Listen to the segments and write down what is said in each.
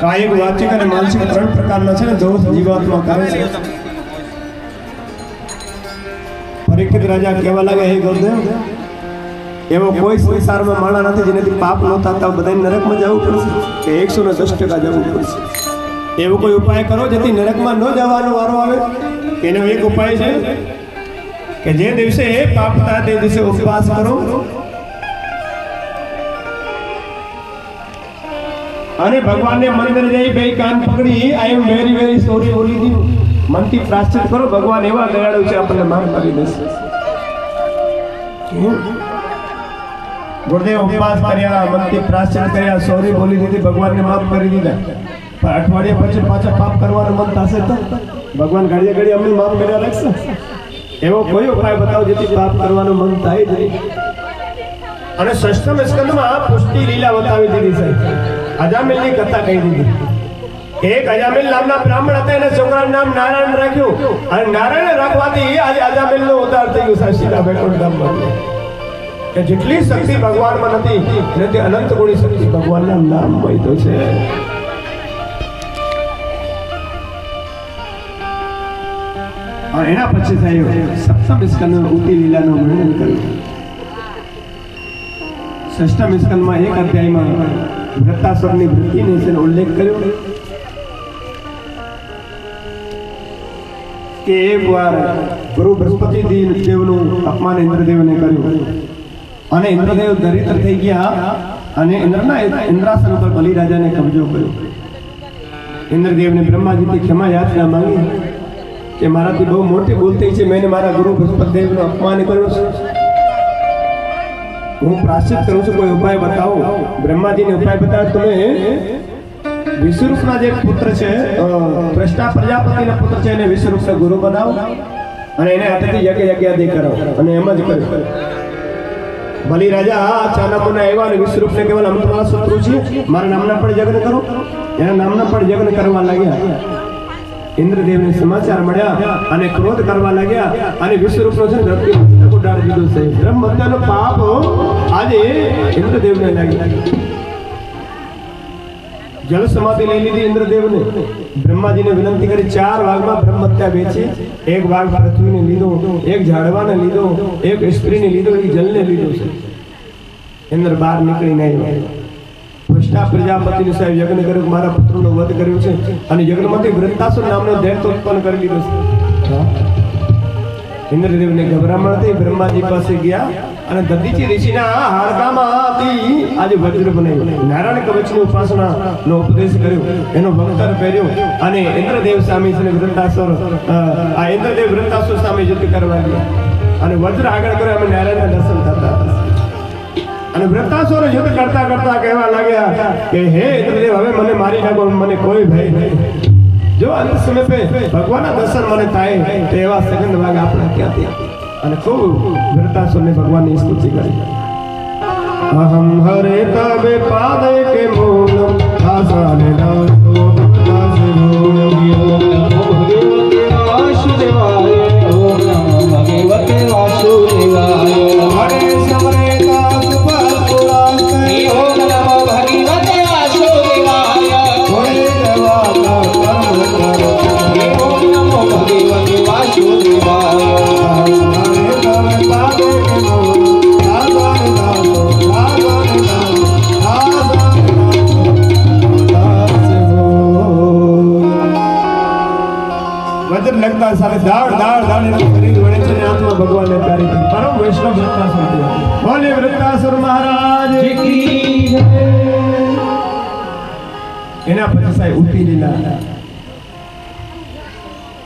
કાયિક વાચિક અને માનસિક ત્રણ પ્રકારના છે ને દોષ જીવાત્મા કરે છે. પરીક્ષિત રાજા કહેવા લાગે, હે ગૌદેવ એવો કોઈ સંસારમાં માણા નથી જેનાથી પાપ ન થતા બધાને નરકમાં જવું પડશે કે એકસો ને દસ ટકા જવું પડશે. એવો કોઈ ઉપાય કરો જેથી નરકમાં ન જવાનો વારો આવે? એનો એક ઉપાય છે કે જે દિવસે પાપ પાપતા તે દિવસે ઉપવાસ કરો. અને ભગવાનને મંદિર જઈ બે કાન પકડી I am very very sorry બોલી દીધું મનથી પ્રાશ્ચિત કરો ભગવાન એવા દયાળુ છે આપણને માફ કરી દેશે? ગુરુદેવ ઉપવાસ કર્યા મનથી પ્રાશ્ચિત કર્યા સોરી બોલી દીધી ભગવાનને માફ કરી દીધા. પણ અઠવાડિયા પછી પાછા પાપ કરવાનું મન થશે તો? ભગવાન ઘડીએ ઘડી અમને માફ કર્યા રાખશે એવો કોઈ ઉપાય બતાવો જેથી પાપ કરવાનું મન થાય જ નહીં. અને ષષ્ઠમ સ્કંદમાં પુષ્ટિ લીલા બતાવી દીધી છે. અજામિલની કથા કહી દીધી. એક અજામિલ નામના બ્રાહ્મણ હતા, એને છોકરાનું નામ નારાયણ રાખ્યું. અને નારાયણ રાખવાથી આજે અજામિલનો ઉદ્ધાર થઈ ગયો સાહેબ સીધા વૈકુંઠ કે જેટલી શક્તિ ભગવાનમાં નથી નથી અનંત ગુણી શક્તિ ભગવાનના નામમાં તો છે. એના પછી સાહેબ સપ્તમ સ્કંદ ઉતી લીલાનું વર્ણન કર્યું. ષષ્ઠમ સ્કંદમાં એક અધ્યાયમાં વૃત્તાસુરની વૃત્તિને છે ઉલ્લેખ કર્યો કે એક વાર ગુરુ બૃહસ્પતિ દેવનું અપમાન ઇન્દ્રદેવને કર્યું. અને ઇન્દ્રદેવ દરિદ્ર થઈ ગયા અને ઇન્દ્રના ઇન્દ્રાસન ઉપર બલિરાજાને કબજો કર્યો. ઇન્દ્રદેવને બ્રહ્માજીથી ક્ષમા યાચના માંગી કે મારાથી બહુ મોટી ભૂલ થઈ છે, મેં મારા ગુરુ બૃહસ્પતિ દેવનું અપમાન કર્યું છે. હું પ્રાશ્ચિત કરું છું કોઈ ઉપાય બતાવો? બ્રહ્માજીને ઉપાય બતાવો. તમે વિશ્વરૂપના જે પુત્ર છે અ, પ્રષ્ટા પ્રજાપતિના પુત્ર છે એને વિશ્વરૂપના ગુરુ બનાવો અને એને હાથેથી યજ્ઞ યજ્ઞાદિ કરાવો અને એમ જ કરો બલિ રાજા ચાનામુના આવ્યા અને વિશ્વરૂપને કેવલ અમે તમારા શત્રુ છીએ. મારા નામના પણ યજ્ઞ કરો. એના નામના પણ યજ્ઞ કરવા લાગ્યા. ઇન્દ્રદેવને સમાચાર મળ્યા અને ક્રોધ કરવા લાગ્યા અને વિશ્વરૂપનો છે ઉડાડી દીધો છે. બ્રહ્મ હત્યાનો પાપ આજે ઇન્દ્રદેવને લાગ્યો. જળ સમાધિ લઈ લીધી ઇન્દ્રદેવને. બ્રહ્માજીને વિનંતી કરી, ચાર વાઘમાં બ્રહ્મ હત્યા વેચી એક વાઘ પૃથ્વીને લીધો, એક ઝાડવાને લીધો, એક સ્ત્રીને લીધો, એક જલને લીધો છે. ઇન્દ્ર બહાર નીકળીને આવ્યો. કૃષ્ણા પ્રજાપતિને સાહેબ યજ્ઞ કર્યો મારા પુત્રનો વધ કર્યો છે અને યજ્ઞમાંથી વૃત્તાસુર નામનો ઉત્પન્ન કરી લીધો ઇન્દ્રદેવને ગભરામણ થઈ બ્રહ્માજી પાસે ગયા અને દધીચી ઋષિના હાડકામાંથી આજે વજ્ર બનાવ્યો. નારાયણ કવચની ઉપાસના નો ઉપદેશ કર્યો. એનો વક્તર પહેર્યો અને ઇન્દ્રદેવ સામે છે વૃંદાસુર આ ઇન્દ્રદેવ વૃંદાસુર સામે યુદ્ધ કરવા ગયા. અને વજ્ર આગળ કર્યો, અમે નારાયણના દર્શન થતા અને વૃત્તાસુર યુદ્ધ કરતા કરતા કહેવા લાગ્યા કે, હે ઇન્દ્રદેવ, હવે મને મારી નાખો, મને કોઈ ભય નહીં. જો અંત સમય પે ભગવાનના દર્શન મને થાય, તો એવા સેકન્ડ ભાગ આપણે ક્યાંથી અને ખૂબ વૃત્તાસુરને ભગવાનની સ્તુતિ કરી. અહમ હરે તબે પાદે કે મૂલમ ભગવાનને પ્યારી થઈ પરમ વૈષ્ણવ વૃત્તાસુર બોલે વૃત્તાસુર મહારાજ. એના પછી સાહેબ ઉઠી લીલા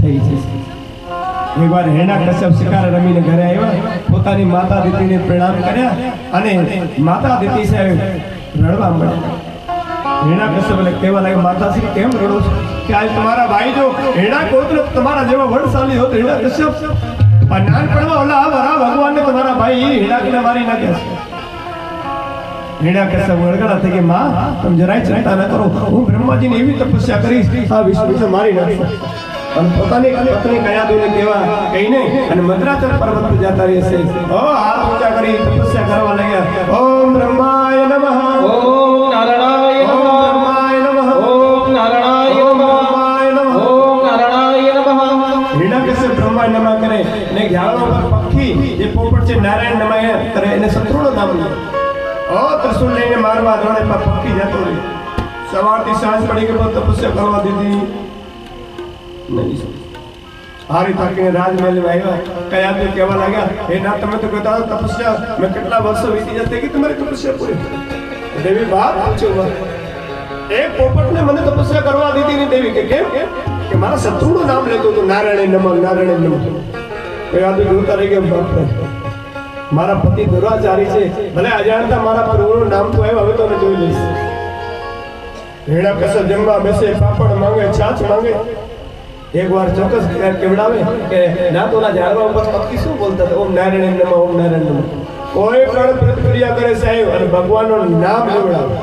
થઈ છે. એકવાર હેના કશ્યપ શિકાર રમીને ઘરે આવ્યા. પોતાની માતા દીતીને પ્રણામ કર્યા અને માતા દીતી સાહેબ રડવા મળ્યા હેણા કશ્યપ એટલે કહેવા લાગે માતાશ્રી કેમ રડો છો? કે આજ તમારા ભાઈ જો હેણા કોતરો તમારા જેવા વડશાલી હોત હેણા કશ્યપ પણ નાનપણમાં ઓલા વરા ભગવાનને તમારા ભાઈ હેણાકને મારી નાખ્યા છે. કરીશ, આ વિષ્ણુ મારી નાખશે. અને પોતાની પત્ની કયાદુને કહેવા કહીને અને મદ્રાચલ પર્વત પર જતા રહેશે. ઓ, હાથ ઊંચા કરી તપસ્યા કરવા લાગ્યા. ઓમ બ્રહ્માય નમઃ. ઓમ પછી નારાયણ નમાય કરે એને શત્રુનું લે. ઓ ત્રિશુલ લઈને મારવા દોડે પર પક્કી જતો રહે સવારથી સાંજ પડી કે પણ તપસ્યા કરવા દીધી નહીં હારી થાકીને રાજમહેલમાં આવ્યા. કયા તે કહેવા લાગ્યા, હે ના, તમે તો કહેતા તપસ્યા, મેં કેટલા વર્ષો વીતી જતી કે તમારી તપસ્યા પૂરી દેવી વાત પૂછો એ પોપટને મને તપસ્યા કરવા દીધી નહીં, દેવી, કે કેમ? કે મારા શત્રુનું નામ લેતું હતું, નારાયણ નમ નારાયણ નમ. કયા તો જોતા રહી ગયા બાપરે. મારા પતિ દુરાચારી છે. ભલે અજાણતા મારા પ્રભુનું નામ તો આવ્યું, હવે તો જોઈ લઈશ. રેણા કસે જમવા બેસે, પાપડ માંગે છાછ માંગે. એક વાર ચોક્કસ કેવડાવે કે ના તોના ઝાડવા ઉપર પક્ષી શું બોલતા હતા? ઓમ નારાયણ નમઃ, ઓમ નારાયણ નમઃ. કોઈ પણ પ્રતિક્રિયા કરે સાહેબ, અને ભગવાનનું નામ લેવડાવે.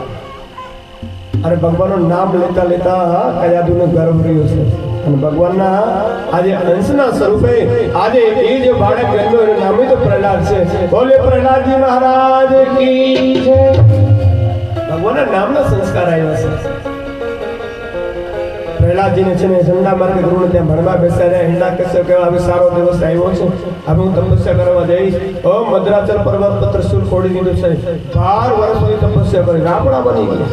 અને ભગવાનનું નામ લેતા લેતા કયાદુનો ગર્વ રહ્યો છે. અને ભગવાનના આજે અંશના સ્વરૂપે આજે એ જે બાળક જન્મ્યો એનું નામ તો પ્રહલાદ છે. બોલે પ્રહલાદજી મહારાજ કી છે? ભગવાનના નામનો સંસ્કાર આવ્યો છે. પ્રહલાદજીને છે ને ઝંડા માર્ગ ગુરુને ત્યાં ભણવા બેસાડ્યા હિંડા કશ્યપ કહેવા હવે સારો દિવસ આવ્યો છે. હવે હું તપસ્યા કરવા જઈશ. ઓ મદ્રાચલ પર્વત પત્ર સુર ખોડી દીધું છે. બાર વર્ષ સુધી તપસ્યા કરી. રાપડા બની ગયા.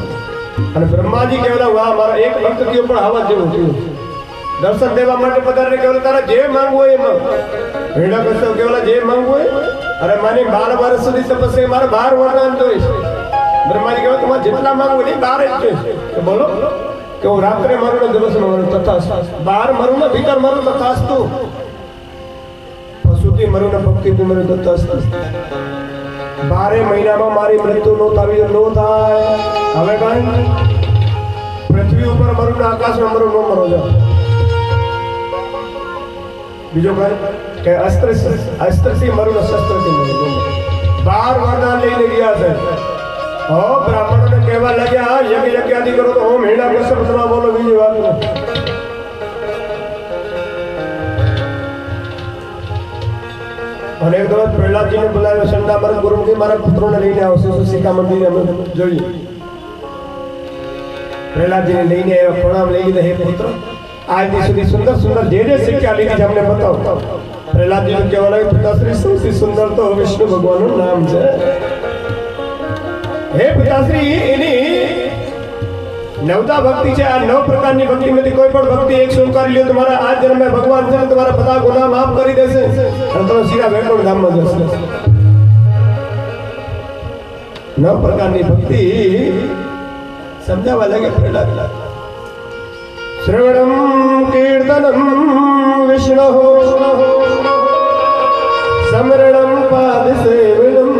અને બ્રહ્માજી કહેવાના, વાહ, મારા એક ભક્ત પણ આવા જેવું થયું. દર્શન દેવા માટે પધારે કેવલ તારા જે માંગવું હોય એ માંગ. હિંડા કશ્યપ જે માંગવું હોય, અરે માની બાર વર્ષ સુધી તપસ્યા મારે બાર વરદાન જોઈશ બ્રહ્માજી કહેવાય, તમારે જેટલા માંગવું એ બાર જ જોઈશ તો બોલો, કે હું રાત્રે મારું ને દિવસ મારું તથા બાર મારું ને, ભીતર મારું તથાસ્તુ પશુથી મરું ને ભક્તિથી મરું તથાસ્તુ બારે મહિનામાં મારી મૃત્યુ નો થવી નો થાય. હવે કઈ? પૃથ્વી ઉપર મરું આકાશમાં મરું નો મરો જાવ બીજો કઈ કે અસ્ત્ર અસ્ત્રથી મરું શસ્ત્રથી મરું બાર વરદાન લઈને ગયા છે. હો, બ્રાહ્મણોને કહેવા લાગ્યા યજ્ઞ યજ્ઞાદિ કરો તો ઓમ હેડા કશ્યપ તમા બોલો, બીજી વાત અને એક દિવસ પ્રહલાદજીને બોલાવ્યો, સંડા મારા ગુરુમુખી, મારા પુત્રોને લઈને આવશે તો સીતા મંદિરે અમે જોઈએ. પ્રહલાદજીને લઈને આવ્યા, પ્રણામ લઈ લીધા, હે પુત્ર આજ સુધી સુંદર સુંદર જે જે શિક્ષા લીધી અમને બતાવો. પ્રહલાદજી કહેવા પિતાશ્રી, સૌથી સુંદર તો વિષ્ણુ ભગવાનનું નામ છે. હે પિતાશ્રી, એની નવતા ભક્તિ છે, આ નવ પ્રકારની ભક્તિમાંથી કોઈ પણ ભક્તિ એક સ્વીકારી લ્યો, તમારા આ જન્મે ભગવાન છે તમારા બધા ગુના માફ કરી દેશે. અને તમે સીધા વૈકુંઠ ધામમાં જશો. નવ પ્રકારની ભક્તિ સમજાવવા લાગે પ્રહલાદ श्रवणं कीर्तनं विष्णुः स्मरणं पादसेवनं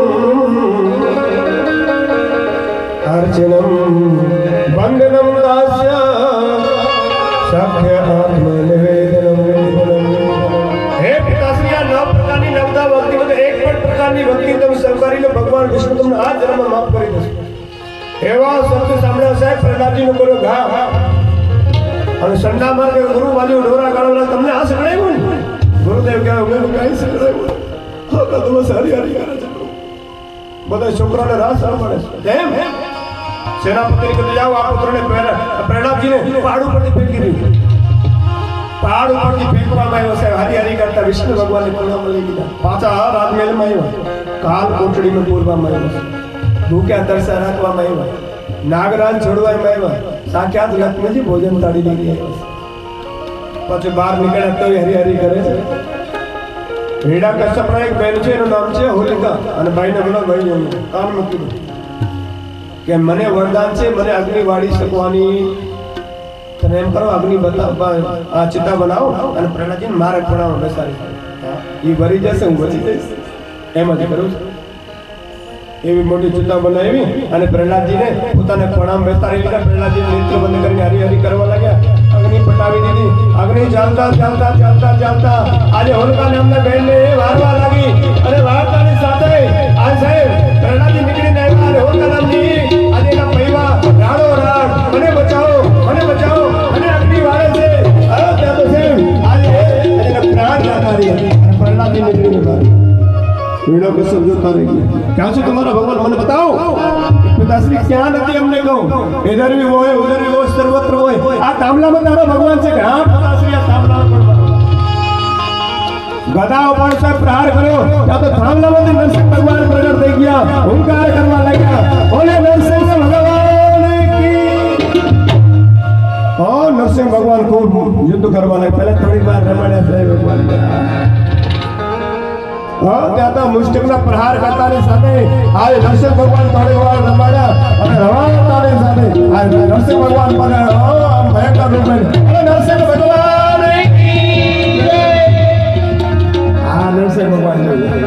अर्चनं वन्दनं दास्य सभ्य आत्मनिवेदनं હે પિતાશ્રીયા નવ પ્રકારની નવદા ભક્તિ બધે એક પણ પ્રકારની ભક્તિ તમે સ્વીકારી લો ભગવાન વિષ્ણુ તમને આ જન્મ માફ કરી દેશે એવા શબ્દ સાંભળ્યા સાહેબ પ્રહલાદજીનો કર્યો ઘા અને સંડા માર્ગે ગુરુ વાલીઓ ડોરા ગાળવાના તમને આ સંકળાયું ને? ગુરુદેવ કહેવાય મેં કાંઈ સંકળાયું હા, તો સારી હારી કરે છે. બધા છોકરાને રાહ સાંભળે છે. કેમ? સેનાપતિ કીધું જાઓ આ પુત્રને પ્રહલાદજીને પહાડ ઉપરથી ફેંકી દીધું પહાડ ઉપરથી ફેંકવામાં આવ્યો સાહેબ. હરી હરી કરતા વિષ્ણુ ભગવાનને પ્રણામ લઈ લીધા. પાછા રાજમહેલમાં આવ્યા. કાલ કોટડીમાં પૂરવામાં આવ્યો. ભૂખ્યા તરસા રાખવામાં આવ્યા. નાગરાજ છોડવા એમાં આવ્યા. સાક્ષાત લક્ષ્મીજી ભોજન તાળી લઈ પછી બહાર નીકળ્યા તો હરી હરી કરે છે. રીડા કશ્યપના એક બહેન છે, એનું નામ છે હોલિકા. અને ભાઈને બોલો ભાઈ કાન મૂકી દો કે મને વરદાન છે, મને અગ્નિ વાળી શકવાની. તમે એમ કરો, અગ્નિ બતાવ આ ચિતા બનાવો અને પ્રહલાદજીને મારે પ્રણામ બેસાડી. એ ભરી જશે, હું બચી જઈશ. એમ જ કરું છું. એવી મોટી ચિતા બનાવી અને પ્રહલાદજીને પોતાને પ્રણામ બેસાડી લીધા. પ્રહલાદજી નેત્ર બંધ કરીને હરી હરી કરવા લાગ્યા. અગ્નિ પટાવી દીધી. અગ્નિ ચાલતા ચાલતા ચાલતા ચાલતા. આજે હોલકા નામના બહેનને વારવા લાગી. અને વાર્તાની સાથે આ સાહેબ પ્રહલાદજી નીકળીને આવ્યા અને હોલકા નામની આજે એના પૈવા રાડો રાડ મને બચાવો મને બચાવો અને અગ્નિ વાળે છે. અરે ત્યાં તો સાહેબ. આજે એના પ્રાણ જતા રહ્યા અને પ્રહલાદજી નીકળીને બહાર વીણો કસમ જોતા રહી ગયા. ક્યાં છે તમારા? કહો ઇધર ભી હોય ઉધર ભી હોય, સર્વત્ર હોય. આ તાંબલામાં તારો ભગવાન છે કે? પિતાશ્રી આ તાંબલામાં પણ ગદા ઉપર છે, પ્રહાર કર્યો. ત્યાં તો થાંભલામાંથી નરસિંહ ભગવાન પ્રગટ થઈ ગયા. હુંકાર કરવા લાગ્યા. બોલે, નરસિંહ ભગવાન ઓ, નરસિંહ ભગવાન ખૂબ યુદ્ધ કરવા લાગ્યા. પહેલા થોડી વાર રમાડ્યા ભગવાન. હા ત્યાં તો મુષ્ટિકના પ્રહાર કરતાની સાથે આ નરસિંહ ભગવાન થોડી વાર રમાડ્યા અને રમાડતાની સાથે આ નરસિંહ ભગવાન પર આમ ભયંકર રૂપ લઈને, "અરે નરસિંહ ભગવાન કી જય!" આ નરસિંહ ભગવાન જોયું.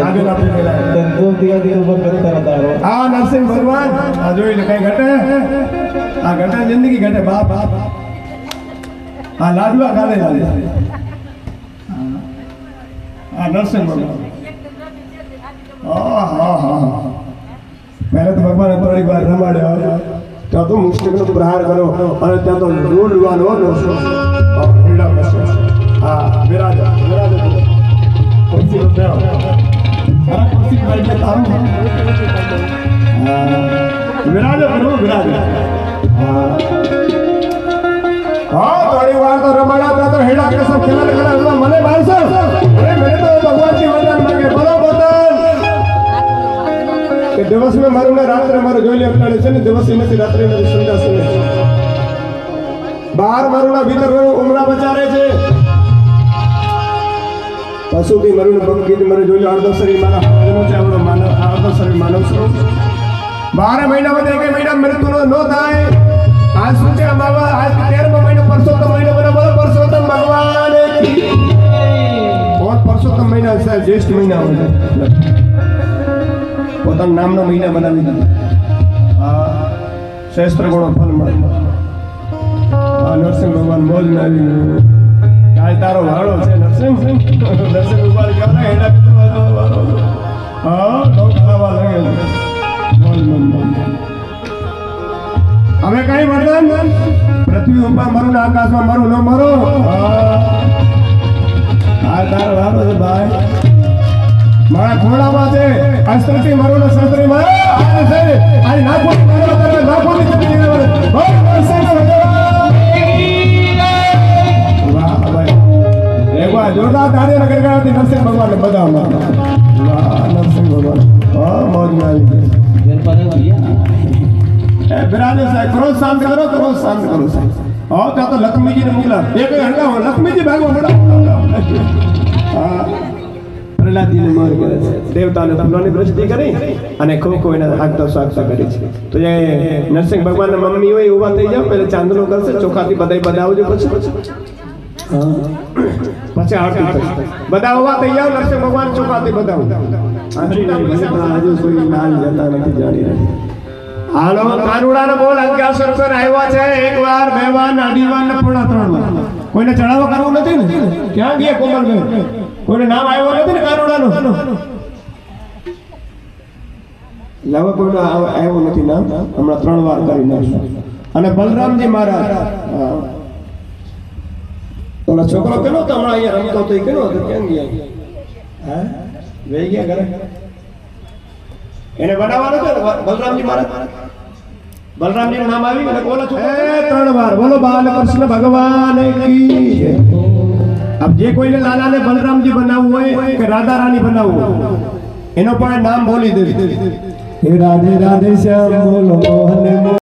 આગળ આપણે પેલા ધંધો દિયાથી ઉપર કરતા તારો આ નરસિંહ ભગવાન આ જોઈ લે કઈ ઘટે આ ઘટે જિંદગી ઘટે બાપ બાપ આ લાડવા ગાલે લાલે આ નરસિંહ ભગવાન હા હા હા પહેલા તો ભગવાન થોડીક વાર રમાડ્યો. ત્યાં તો મુસ્લિમનો પ્રહાર કર્યો અને ત્યાં તો રૂલ વાનો નરસિંહ આ હા વિરાજ વિરાજ ખુરશી હા, ખુરશી વિરાજો પ્રભુ વિરાજો હા થોડી વાર તો રમાડ્યા ત્યાં તો હેડા કે સબ ખેલા ખેલા મને મારશો. તો ભગવાનથી દિવસ મેં મારું ને રાત્રે મારું જોઈ લે અટાડે છે ને, દિવસ નથી, રાત્રે નથી સંધ્યા નથી બહાર મારું ના ભીતર મારું ઉમરા બચારે છે. પશુથી મરું ને પંખીથી મરું જોઈ લો, અડધો શરીર મારા હાથનું છે આપણો માનવ અડધો શરીર માનવ સ્વરૂપ બાર મહિનામાં એક મહિના મૃત્યુનો ન થાય. આજ શું છે બાબા આજ તેરમો મહિનો પરસોત્તમ મહિનો મહિના જ્યેષ્ઠ મહિના પોતાના નામના મહિના બનાવી દીધા. આ શ્રેષ્ઠ ગુણો ફળ મળે. આ નરસિંહ ભગવાન મોજ આવી કાલ તારો વાળો છે નરસિંહ. નરસિંહ ભગવાન કહેવાય એના. હવે કઈ વરદાન પૃથ્વી ઉપર મરું આકાશમાં મરું ન મરો. હા. તારો વાળો છે, ભાઈ. મારા ઘોડામાં છે અસ્ત્રથી મરોનો શસ્ત્રી મરો આને છે આની નાખો, મારો તને નાખો ની ચપટી ને મરો બોલ વાહ, ભાઈ. એકવાર જોરદાર તાળીઓ ગરગડાટી નરસિંહ ભગવાનને બધામાં. વાહ, નરસિંહ ભગવાન. હા મોજમાં આવી સાહેબ, ક્રોધ શાંત કરો, ક્રોધ શાંત કરો હા, ત્યાં તો લક્ષ્મીજીને મોકલા. એક હંગાવો લક્ષ્મીજી ભાગવા હા. પ્રહલાદજીને માર કરે છે. દેવતાને ફૂલોની દ્રષ્ટિ કરી અને ખો ખો એના આગતા સ્વાગતા કરી છે. તો જે નરસિંહ ભગવાનના મમ્મી હોય ઊભા ઊભા થઈ જાવ પહેલા ચાંદલો કરશે ચોખાથી બધાય બધાવજો પછી. પછી આરતી થશે. બધા ઊભા થઈ જાવ નરસિંહ ભગવાન ચોખાથી બધાવો. આજુ કોઈ લાલ જતા નથી જાણી રહ્યા. હાલો કાનુડાનો બોલ અંકાસુર પર આવ્યા છે. એક વાર બે વાર અઢી વાર ને પોણા ત્રણ વાર. કોઈને ચડાવવા કરવો નથી ને? ક્યાં ગયા કોમલભાઈ? કોઈને નામ આવ્યો નથી ને કાનુડાનો? લાવા કોઈનો આવ્યો નથી નામ? હમણાં ત્રણ વાર કરી નાખ્યું અને બલરામજી મહારાજ હા. ઓલો છોકરો કેનો હતો? હમણાં અહીંયા રમતો એ કેનો હતો? કેમ ગયા? હા? વહી ગયા ઘરે? એને બનાવવાનો છે ને બલરામજી મહારાજ? બલરામજી નામ આવી અને બોલો છો એ ત્રણ વાર બોલો બાલકૃષ્ણ ભગવાન કી જય. જે કોઈને લાલાને બલરામજી બનાવવું હોય કે રાધા રાણી બનાવવું હોય, એનો પણ નામ બોલી દેવું રાધે રાધે શ્યામ બોલો મોહન